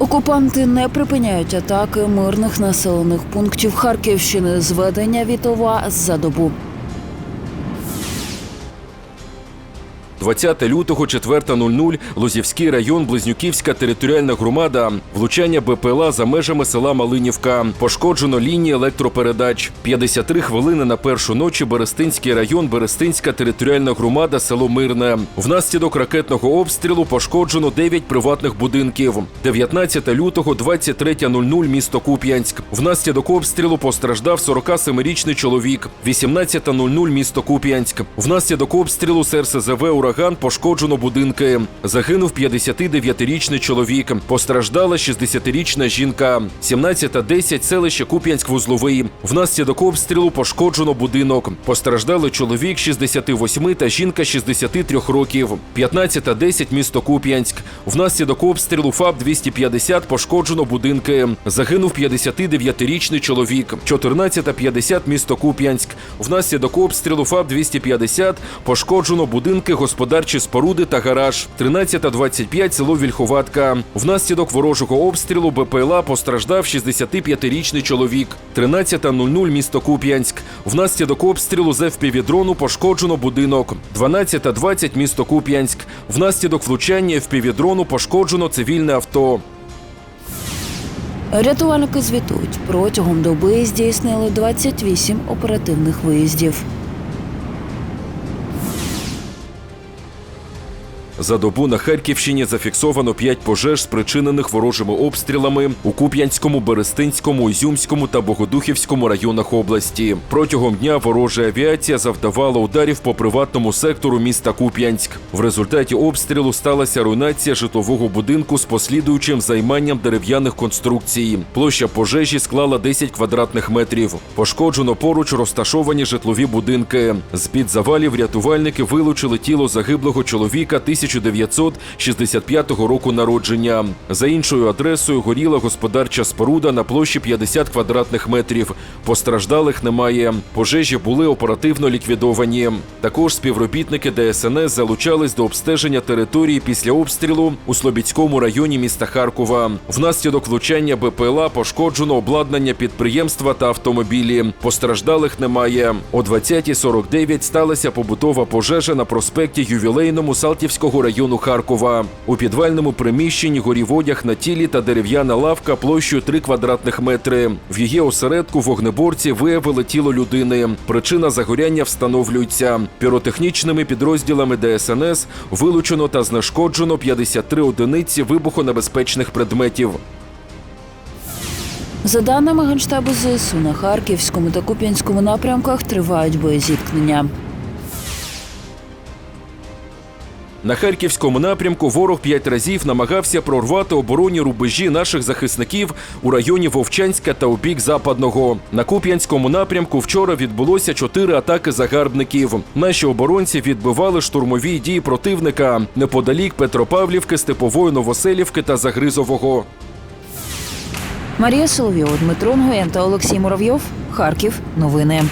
Окупанти не припиняють атаки мирних населених пунктів Харківщини. Зведення Вітова за добу. 20 лютого, 4.00, Лозівський район, Близнюківська територіальна громада, влучання БПЛА за межами села Малинівка. Пошкоджено лінії електропередач. 53 хвилини на першу ночі Берестинський район, Берестинська територіальна громада, село Мирне. Внаслідок ракетного обстрілу пошкоджено 9 приватних будинків. 19 лютого, 23.00, місто Куп'янськ. Внаслідок обстрілу постраждав 47-річний чоловік. 18.00, місто Куп'янськ. Внаслідок обстрілу з РСЗВ «Ураган» пошкоджено будинки. Загинув 59-річний чоловік. Постраждала 60-річна жінка. 17.10 селище Куп'янськ-Вузловий. Внаслідок обстрілу пошкоджено будинок. Постраждали чоловік 68 та жінка 63 років. 15.10 місто Куп'янськ. Внаслідок обстрілу ФАБ-250 пошкоджено будинки. Загинув 59-річний чоловік. 14.50 місто Куп'янськ. Внаслідок обстрілу ФАБ-250 пошкоджено будинки, господарчі споруди та гараж. 13.25 село Вільховатка. Внаслідок ворожого обстрілу БПЛА постраждав 65-річний чоловік. 13.00 місто Куп'янськ. Внаслідок обстрілу з ФПВ-дрону пошкоджено будинок. 12.20 місто Куп'янськ. Внаслідок влучання ФПВ-дрону пошкоджено цивільне авто. Рятувальники звітують, протягом доби здійснили 28 оперативних виїздів. За добу на Харківщині зафіксовано 5 пожеж, спричинених ворожими обстрілами у Куп'янському, Берестинському, Ізюмському та Богодухівському районах області. Протягом дня ворожа авіація завдавала ударів по приватному сектору міста Куп'янськ. В результаті обстрілу сталася руйнація житлового будинку з послідуючим займанням дерев'яних конструкцій. Площа пожежі склала 10 квадратних метрів. Пошкоджено поруч розташовані житлові будинки. З-під завалів рятувальники вилучили тіло загиблого чоловіка 1965 року народження. За іншою адресою горіла господарча споруда на площі 50 квадратних метрів. Постраждалих немає. Пожежі були оперативно ліквідовані. Також співробітники ДСНС залучались до обстеження території після обстрілу у Слобідському районі міста Харкова. Внаслідок влучання БПЛА пошкоджено обладнання підприємства та автомобілі. Постраждалих немає. О 20.49 сталася побутова пожежа на проспекті Ювілейному Салтівського району Харкова. У підвальному приміщенні горів одяг на тілі та дерев'яна лавка площею 3 квадратних метри. В її осередку вогнеборці виявили тіло людини. Причина загоряння встановлюється. Піротехнічними підрозділами ДСНС вилучено та знешкоджено 53 одиниці вибухонебезпечних предметів. За даними Генштабу ЗСУ, на Харківському та Куп'янському напрямках тривають боєзіткнення. На харківському напрямку ворог п'ять разів намагався прорвати оборонні рубежі наших захисників у районі Вовчанська та у бік Западного. На Куп'янському напрямку вчора відбулося чотири атаки загарбників. Наші оборонці відбивали штурмові дії противника неподалік Петропавлівки, Степової Новоселівки та Загризового. Марія Соловйова, Дмитро Нгоєн та Олексій Муравйов. Харків. Новини.